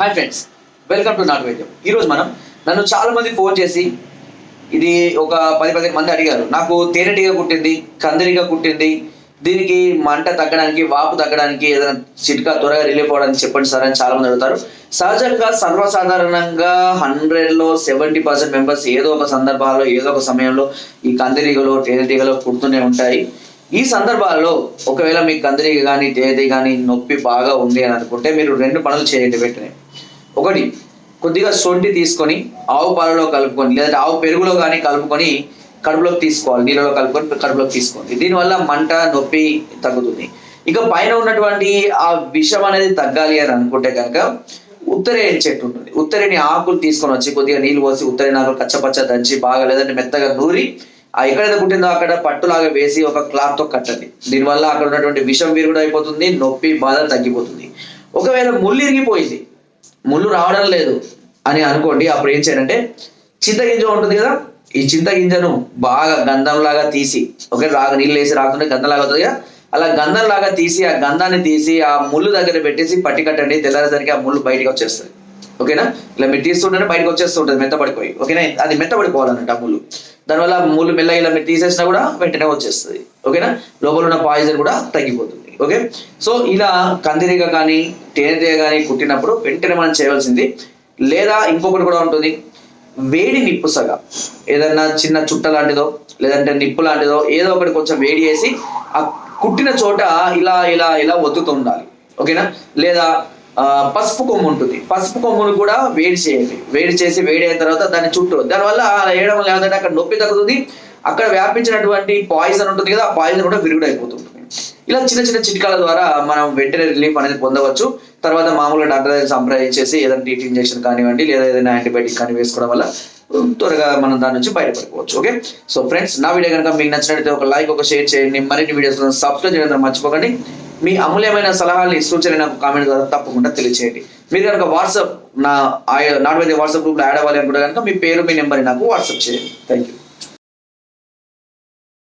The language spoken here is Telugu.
హాయ్ ఫ్రెండ్స్ వెల్కమ్ టు నాట్ వైద్యం ఈరోజు మనం నన్ను చాలా మంది ఫోన్ చేసి ఇది ఒక పది పదిహేను మంది అడిగారు. నాకు తేనెటీగా కుట్టింది కందిరిగా కుట్టింది దీనికి మంట తగ్గడానికి వాపు తగ్గడానికి ఏదైనా చిట్కా త్వరగా రిలీఫ్ అవ్వడానికి చెప్పండి సార్ అని చాలా మంది అడుగుతారు. సహజంగా సర్వసాధారణంగా హండ్రెడ్లో సెవెంటీ పర్సెంట్ మెంబర్స్ ఏదో ఒక సందర్భాల్లో ఏదో ఒక సమయంలో ఈ కందిరీగలో తేనెటీగలో కుడుతూనే ఉంటాయి. ఈ సందర్భాల్లో ఒకవేళ మీకు కందిరీగ కానీ తేనె కానీ నొప్పి బాగా ఉంది అని అనుకుంటే మీరు రెండు పనులు చేయండి వెంటనే. ఒకటి కొద్దిగా సొంటి తీసుకొని ఆవు పాలలో కలుపుకొని లేదంటే ఆవు పెరుగులో కానీ కలుపుకొని కడుపులోకి తీసుకోవాలి. నీళ్ళలో కలుపుకొని కడుపులోకి తీసుకోండి. దీనివల్ల మంట నొప్పి తగ్గుతుంది. ఇక పైన ఉన్నటువంటి ఆ విషం అనేది తగ్గాలి అని అనుకుంటే కనుక ఉత్తరేణి చెట్టు ఉంటుంది. ఉత్తరేణి ఆకులు తీసుకొని వచ్చి కొద్దిగా నీళ్ళు పోసి ఉత్తరేణి ఆకులు కచ్చపచ్చ దంచి బాగా లేదంటే మెత్తగా నూరి ఎక్కడైతే కుట్టిందో అక్కడ పట్టులాగా వేసి ఒక క్లాత్తో కట్టండి. దీనివల్ల అక్కడ ఉన్నటువంటి విషం విరుగుడు అయిపోతుంది నొప్పి బాధ తగ్గిపోతుంది. ఒకవేళ ముళ్ళు ఇరిగిపోయింది ముళ్ళు రావడం లేదు అని అనుకోండి అప్పుడు ఏం చేయాలంటే చింతగింజ ఉంటుంది కదా ఈ చింతగింజను బాగా గంధంలాగా తీసి ఒకే రాగ నీళ్ళు వేసి రాకుంటే గంధంలాగా అవుతుంది కదా అలా గంధంలాగా తీసి ఆ గంధాన్ని తీసి ఆ ముళ్ళు దగ్గర పెట్టేసి పట్టి కట్టండి తెల్లారేసరికి ఆ ముళ్ళు బయటకు వచ్చేస్తుంది ఓకేనా? ఇలా మీరు తీస్తుంటేనే బయటకు వచ్చేస్తుంటుంది మెత్తపడిపోయి ఓకేనా? అది మెత్తపడిపోవాలన్నట్టు ఆ ముళ్ళు. దానివల్ల మూలు మెల్ల ఇలా మీరు తీసేసినా కూడా వెంటనే వచ్చేస్తుంది. ఓకేనా లోపల ఉన్న పాయిజన్ కూడా తగ్గిపోతుంది. ఓకే సో ఇలా కందిరీగ కానీ తేనెతీగ కానీ కుట్టినప్పుడు వెంటనే మనం చేయవలసింది లేదా ఇంకొకటి కూడా ఉంటుంది. వేడి నిప్పు సగ. ఏదన్నా చిన్న చుట్ట లాంటిదో లేదంటే నిప్పు లాంటిదో ఏదో ఒకటి కొంచెం వేడి చేసి ఆ కుట్టిన చోట ఇలా ఇలా ఇలా ఒత్తుతూ ఉండాలి. ఓకేనా లేదా పసుపు కొమ్ము ఉంటుంది. పసుపు కొమ్మును కూడా వేడి చేయండి వేడి చేసి వేడి అయిన తర్వాత దాన్ని చుట్టూ దానివల్ల అలా వేయడం వల్ల ఏమంటే అక్కడ నొప్పి తగ్గుతుంది. అక్కడ వ్యాపించినటువంటి పాయిజన్ ఉంటుంది కదా ఆ పాయిజన్ కూడా విరుగుడైపోతుంటుంది. ఇలా చిన్న చిన్న చిట్కాల ద్వారా మనం వెంటనే రిలీఫ్ అనేది పొందవచ్చు. తర్వాత మామూలుగా డాక్టర్ దగ్గర సంప్రదించేసి ఏదైనా టీటీ ఇంజెక్షన్ కానివ్వండి లేదా ఏదైనా యాంటీబయాటిక్ కానీ వేసుకోవడం వల్ల త్వరగా మనం దాని నుంచి బయటపడిపోవచ్చు. ఓకే సో ఫ్రెండ్స్ నా వీడియో కనుక మీకు నచ్చినట్లయితే ఒక లైక్ ఒక షేర్ చేయండి. మరిన్ని వీడియోస్ సబ్స్క్రైబ్ చేయడం మర్చిపోకండి. మీ అమూల్యమైన సలహాలని సూచనలు నాకు కామెంట్ ద్వారా తప్పకుండా తెలియచేయండి. మీరు కనుక వాట్సాప్ నా నాట్ వైద్య వాట్సాప్ గ్రూప్లో యాడ్ అవ్వాలి అనుకుంటే కనుక మీ పేరు మీ నెంబర్ నాకు వాట్సాప్ చేయండి. Thank you